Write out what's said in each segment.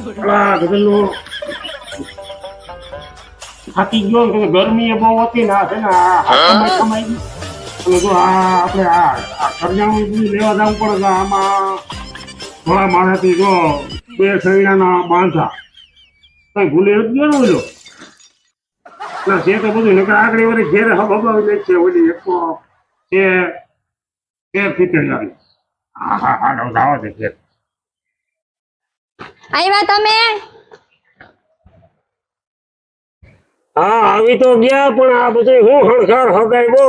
આ ગરમી એ બહુ હતી ને આ છે ને આ કમાઈ આ આપણે લેવા જવું પડે આમાં થોડા માણસથી જો બે સૈણાના બાંધા કઈ ભૂલે ગયો ને બધું આગળ વળી ઘેરે હબ હબાવી લે છે ઓલી એક છે ફીતળિયાની. હા હા હા. આવ્યા તમે? હા આવી તો ગયા પણ આ બધું હું હણસાર હગાઈ બહુ.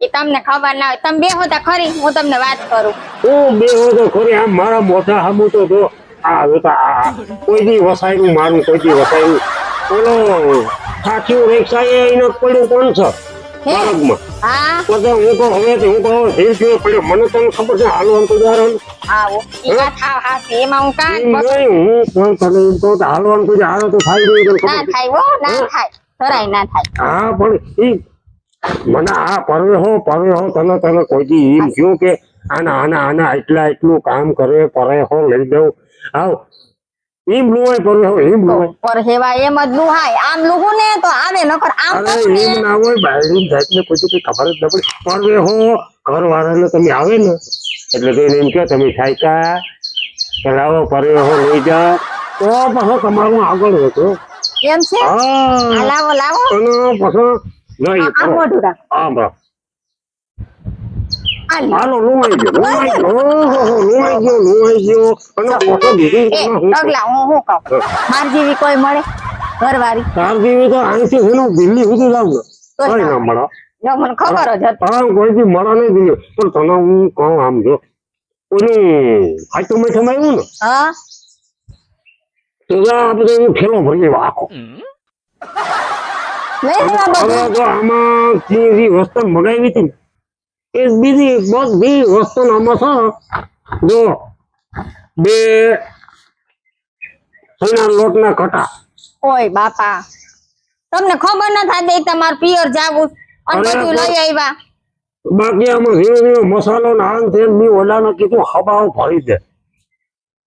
એ તમને ખબર ના હોય. તમે બેહો તા ખરી હું તમને વાત કરું. હું બેહો તો ખરી આમ મારા મોઢા હામું તો જો આ જોતા આ કોઈ દી વસાયું મારું કોઈ દી વસાયું ઓલો સાચું રિક્ષા એ એનો પડ્યું કોણ છે? હે? હા. તો તો હું તો હવે તો હું તો ધીરે ધીરે પડ્યો. મને તને ખબર છે હાલવાનું તો ઉદાહરણ આવો ઈ વાત હાવ એમાં હું કાંઈ નહીં હું પણ તને એમ કહું તો હાલવાનું તો હાલો તો થાય નહીં ના થાય હો ના થાય. જરાય ના થાય. હા પણ ઈ મને આ પરવે હો પરવે હો તને તને કોઈ દી એમ થયું કે આના આના આના એટલા એટલું કામ કરે કરે હો લઈ દઉં. આવ એમ લુવાય હોય પર હેવા એમ જ હાય આમ લુહું ને તો આવે નકર આમ અરે એમ ના. હોય બાયડી જાતને કોઈ કઈ ખબર જ ન પડે. હો ઘર વાળાને તમે આવે ને એટલે તેને એમ કે તમે સાયકા ચલાવો પરવે હો લઈ જા. તો પાછો તમારું આગળ વધો. એમ છે? હા. લાવો લાવો. અને પાછો નહીં આ મોઢું રાખ. હા બસ આ લ્યો. હાલો લુવાઈ ગયો લુવાઈ ગયો. લુવાઈ ગયો લુવાઈ ગયો. અને બીજી એ ડગલા હું હું કહું? માર જેવી કોઈ મળે? ઘરવાળી? તાર જેવી તો અહીંથી હું દિલ્હી સુધી જાવ ને ના. મળે. જો મને ખબર જ હતી. હા કોઈ બી મળે નહીં દિલ્હી. પણ તને હું કહું આમ જો. ઓલું હાચું મીઠું આવ્યું ને? હા? તો ફેલો ભરી આખો. આમાં વસ્તુ મગાવી હતી ને એ બીજી બધી વસ્તુ આમાં છે. જો બે સોના લોટના કટા ઓય બાપા. તમને ખબર ન થાય દે તમાર પિયર જાવું અને બધું લઈ આવ્યા. બાકી આમાં ધીરે મસાલો ને ઓલાને કીધું હબાઓ ભરી દે.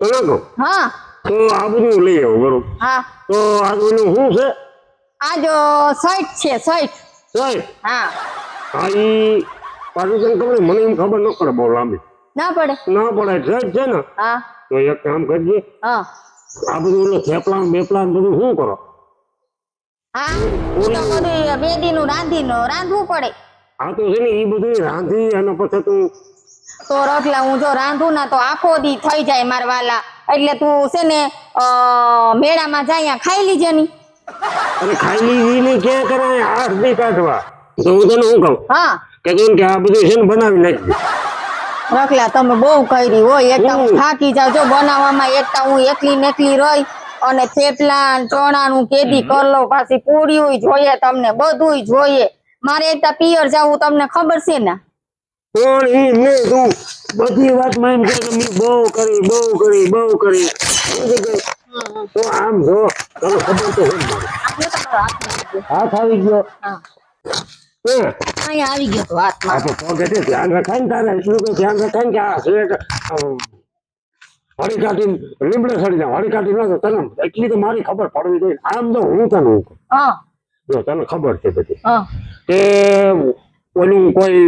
તને કહું હા. તો આ બધું લઈ આવું બરોબર? હા. તો આ બધું શું છે? આ જો સઈટ છે સઈટ હા. આ ખબર મને એમ ખબર ન પડે બહુ લાંબી. ના પડે? ના પડે ઠેક છે ને. હા. તો એક કામ કરજે હા. આ બધું ઓલો થેપલા બેપલા બધું શું કરો? હા? ઈ તો બધું બે દી નું રાંધવું પડે. આ તો છે ને એ બધું રાંધી અને પછી તું તો રખલા હું જો રાંધું ને તો આખો દી થઈ જાય માર વાલા. એટલે તું છે ને મેળામાં જાય ખાઈ લીજે ની. અરે ખાઈ લીધી ને ક્યાં કરે આઠ દી કાઢવા. તો હું તને કહું? હા. કે તું કે આ બધું છે ને બનાવી નાખજે રખલા તમે બહુ કરી હોય એક હું થાકી જાવ. જો બનાવવામાં એકતા હું એકલી નેકલી રહી અને થેપલા ને ચણાનું કેદી કરલો પાછી પૂરીયું જોઈએ તમને બધુંય જોઈએ. મારે એકતા પિયર જાવું તમને ખબર છે ને? પણ એ તું. બધી વાતમાં એમ કે કે મેં બહુ કરી બહુ કરી બહુ કરી? તો આમ જો તને ખબર તો હાથ આવી ગયો. હા. આવી ગયો. તો આ તો પગે છે ધ્યાન રખાય ને તારે. એટલું તો ધ્યાન રખાય કે આ છે હળી કાઢીને લીમડે સડી જાય હળી કાઢી ના તને એટલી તો મારી ખબર પડવી જોઈએ. આમ તો હું તને હું હા. જો તને ખબર છે બધી. હા. કે ઓલું કોઈ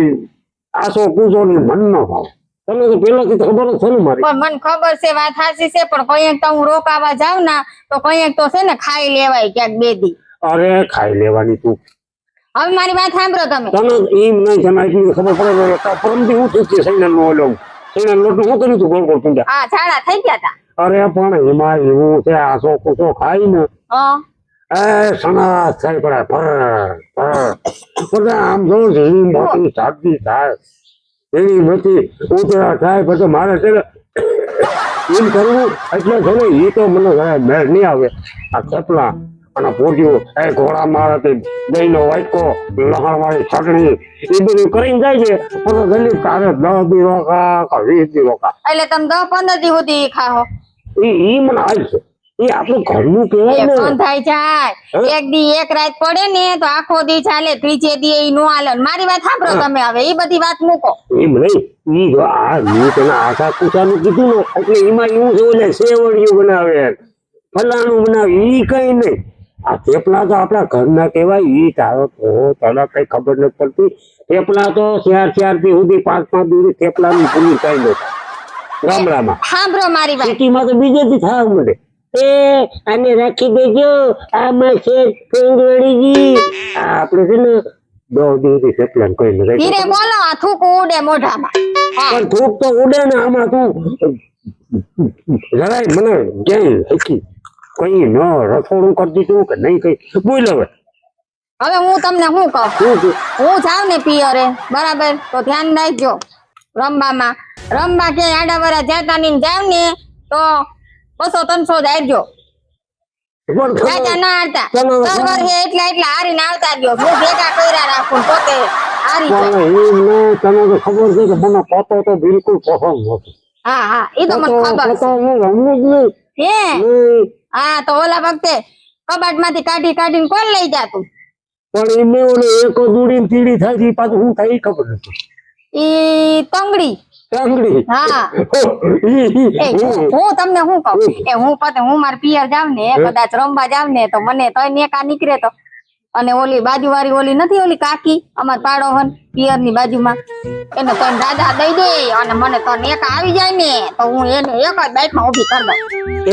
આસો કૂસો ને મન ન ભાવ. તને તો પહેલાથી તો ખબર જ છે ને મારી. પણ મને ખબર છે વાત સાચી છે પણ કંઈક તો હું રોકાવા જાવ ના તો કંઈક તો છે ને ખાઈ લેવાય ક્યાંક બે દી. અરે ખાઈ લેવાની તું. હવે મારી વાત સાંભળો તમે. તમે એમ નહીં એટલી ખબર પડે તો પરમથી હું થયું છે સૈના નો ઓલો. સૈના લોટ હું કર્યું તું ગોળ ગોળ પીંડા? હા છાડા થઈ ગયા તા. અરે પણ એમાં એવું છે આસો કૂસો ખાઈ ને. હા. એ સના થાય પડે ફર ફર. આમ જો ઝીણી મોટી સાદી થાય. એની મોટી ઉતરા થાય પછી મારે છે ને એમ કરવું એટલે છે ને એ તો મને મેળ નહીં આવે. આ થેપલા અને પોટીઓ એ ઘોડા મારે તે દહીંનો વાટકો લહણ વાળી ચટણી એ બધું કરીને જાય છે. પણ ગલી તારે દસ દી રોકા કે વીસ દી રોકા. એટલે તમે દસ પંદર દી સુધી ખાઓ એ ઈ મને હાલ છે. એ આપણું ઘરનું કહેવાય ને. થાય જાય. એક દી એક રાત પડે ને તો આખો દી ચાલે ત્રીજે દી એ નો હાલે મારી વાત સાંભળો તમે હવે એ બધી વાત મૂકો. એમ નહીં. ઈ જો આ મેં તને આશા કુશાનું કીધું ને એટલે એમાં એવું જોઈએ સેવડિયું બનાવે. ફલાણું બનાવે. ઈ કઈ નહીં. આ થેપલા તો આપણા ઘરના કહેવાય ઈ તારો તો તને કઈ ખબર નથી પડતી. થેપલા તો ચાર ચારથી સુધી પાંચ પાંચ દિવસ થેપલા ની પૂરી કઈ નથી. ગામડામાં. સાંભળો મારી વાત. સિટીમાં તો બીજેથી થવા મળે એ આને રાખી દેજો. આમાં છે ફેંગવડીજી આપણે છે ને દો દિવસથી થેપલા કોઈ નથી ધીરે બોલો આ થૂક ઉડે મોઢામાં. પણ થૂક તો ઉડે ને આમાં તું જરાય મને ક્યાંય હકી. કઈ ન રસોડું કરી દીધું કે નહીં કઈ? બોલ હવે. હવે હું તમને શું કહું? હું જાઉં ને પિયરે બરાબર? તો ધ્યાન રાખજો રમવામાં રમવા કે આડાવરા જાતા ની જાવ ને તો બસો ત્રણસો જ આવજો જાતા ના આવતા ચાલો, દર એટલા એટલા હારીને આવતા ગયો હું ભેગા કર્યા રાખું પોતે હારી તને તો ખબર છે કે મને પોતો તો બિલકુલ પસંદ નથી. હા હા એ તો મને ખબર પોતો હું રમું જ નહીં. હે? નહીં. હા તો ઓલા વખતે કબાટમાંથી કાઢી કાઢીને કોણ લઈ જાતું? પણ એમને ઓલે એક દૂડી તીડી થાય પાછું હું કઈ ખબર નથી. ઈ તંગડી ચાંગડી હા. હું- હું. તમને શું કહું? એ હું પતે હું માર પિયર જાવ ને કદાચ રમવા જાવ ને તો મને તો નેકા નીકળે તો. અને ઓલી બાજુ વાળી ઓલી નથી ઓલી કાકી અમાર પાડોહન પિયરની બાજુમાં. એને તો દાદા દઈ દે અને મને તો એક આવી જાય ને તો હું એને એક જ બાઈકમાં ઊભી કરી દઉં.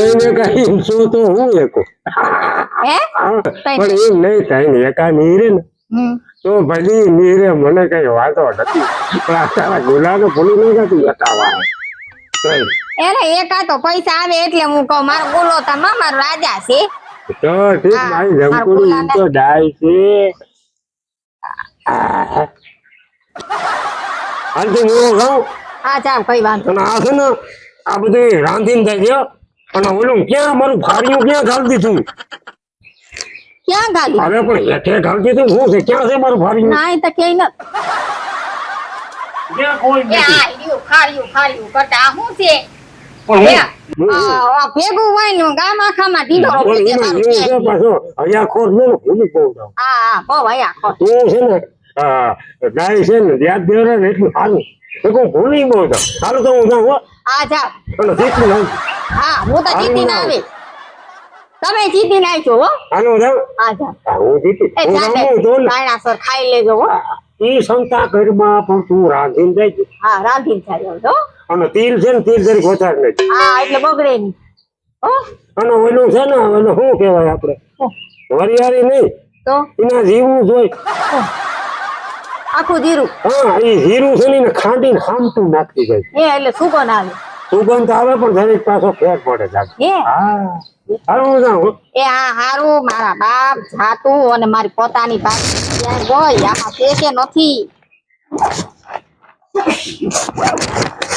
એને કઈ શું તો હું એકો? હે? પણ એમ નહીં થાય ને એકા નીરે ને. તો ભલી નીરે મને કઈ વાંધો નથી. પણ આ તારા ગુલાને ભૂલી નહીં જતું એકા એને એકા તો પૈસા આવે એટલે હું કહું મારો બોલો તમા મારો રાજા છે. તો ઠીક મારી જમકુડી તો ડાય છે. આ. હાલ તો હું ખાઉં. હા ચાલ કઈ વાંધો અને આ છે ને આ બધું રાંધીને થાય છે અને ઓલું ક્યાં મારું ફાર્યું ક્યાં ઘાલી દીધું ક્યાં ગાલી હવે પણ હેઠે ઘાલી દીધું શું છે? ક્યાં છે મારું ફાર્યું ના તો ક્યાંય નથી ક્યાં કોઈ નથી? ખાર્યું ખાર્યું કરતા શું છે? પણ હું- ભેગું હોય ને ગામ આખામાં પણ પીકે એમાં મારું કે. પાછો અહીંયા ખોટ ને ભૂલી બહુ હા હા બહુ ભયા ખો તું છે ને ગાય છે ને યાદ દેવડે ને એટલું સારું. તો હું ભૂલી બહુ જાઉં સારું તો હું જાઉં હો. હા જાઓ. અને જેટલું જાઉં હા હું તો જીતીને આવી. તમે જીતીને આવજો હો. હાલો જાઉં હા જાઓ. હું જીતી. એ જાને રમું તો ખાઈ લેજો હો. ઈ ક્ષમતા ઘરમાં પણ તું રાંધીને જાય હા રાંધીને હો. અને તીર છે ને તીર જરીક વધારે નહીં હા એટલે બગડે નહીં અને ઓલું છે ને ઓલું શું કહેવાય આપણે? વરિયાળી નહીં. તો? એના જીવું જોઈ. આખું જીરું. હા એ જીરું છે ને ખાંડી ખાંડીને ખામતું નાખી જાય. એ એટલે સુગંધ આવે સુગંધ આવે પણ જરીક પાછો ફેર પડે લાગે હા? હારું જાઉં એ હા હારું મારા બાપ જાતું અને મારી પોતાની બાપ ત્યાં ગઈ આમાં છે કે નથી.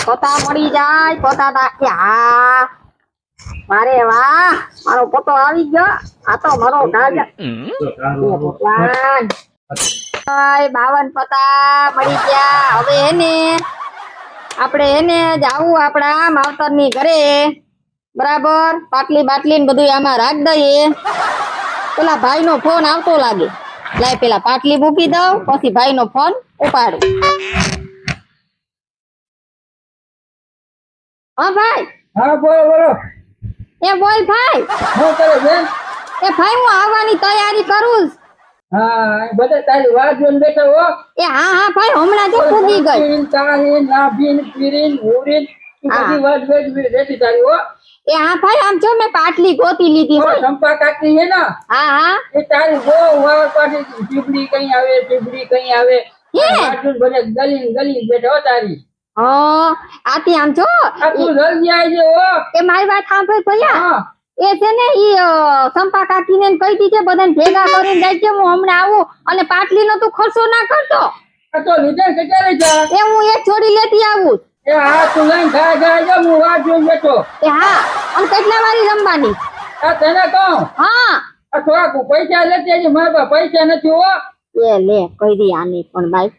પોતા મળી જાય, પોતા તા- હા મારે વાહ, મારો પોતો આવી ગયો. આ તો મારો બાવન પતા મળી ગયા. હવે એને, આપણે એને જાવું આપણા માવતરની ઘરે. બરાબર? પાટલી બાટલી ને બધું આમાં રાખ દઈએ. પેલા ભાઈ નો ફોન આવતો લાગે. લાય પેલા પાટલી મૂકી દઉં, પછી ભાઈ નો ફોન ઉપાડું. હા ભાઈ. હા બોલો બોલો. એ બોલ ભાઈ. શું કરે બેન એ ભાઈ હું આવવાની તૈયારી કરું હા બધા તારી વાત જોઈને બેઠા હો. એ હા હા ભાઈ હમણાં જો પૂગી ગઈ. પીરીન, નાભીન, પીરીન, હુરીન, બધી વાત બેઠી બેઠી તારી હો. એ હા ભાઈ આમ જો મેં પાટલી ગોતી લીધી કાકી છે ને? હા હા. એ તારી બહુ વાવ કઈ આવે ચીબડી કઈ આવે. હે? ગલી ગલી બેઠો તારી. હા આથી આમ જો આ તું જલ્દી આવજો હો. એ મારી વાત સાંભળ ભૈયા? એ છે ને ઈ સંપા કાકીને કહી દીધે બધાને ભેગા કરીને જાય હું હમણાં આવું અને પાટલીનો તું ખર્ચો ના કરતો. આ તો લીધે કેટલે જા? એ હું એક છોડી લેતી આવું. એ હા તું લઈને ઘા જા જો હું વાત જોઈ બેઠો. એ હા અને કેટલા વારી રમવાની? આ તને કહું? હા. આ થોડાક પૈસા લેતી આજે મારા પાસે પૈસા નથી હો. એ લે કહી દી આની પણ ભાઈ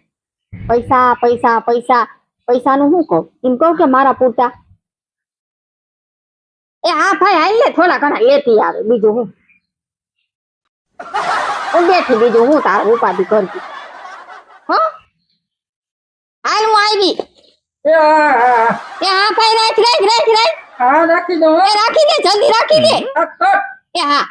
પૈસા પૈસા પૈસા. પૈસાનું શું કહું? એમ કહું કે મારા પૂરતા. એ હા ભાઈ હાલ લે થોડા ઘણા લેતી આવે. બીજું હું? હું બેઠી બીજું હું તારે ઉપાધિ કરતી હો? હાલ હું આવી. એ હા ભાઈ રાખ રાખ રાખ રાખ. હા રાખી રાખી દે જલ્દી રાખી દે. એ હા.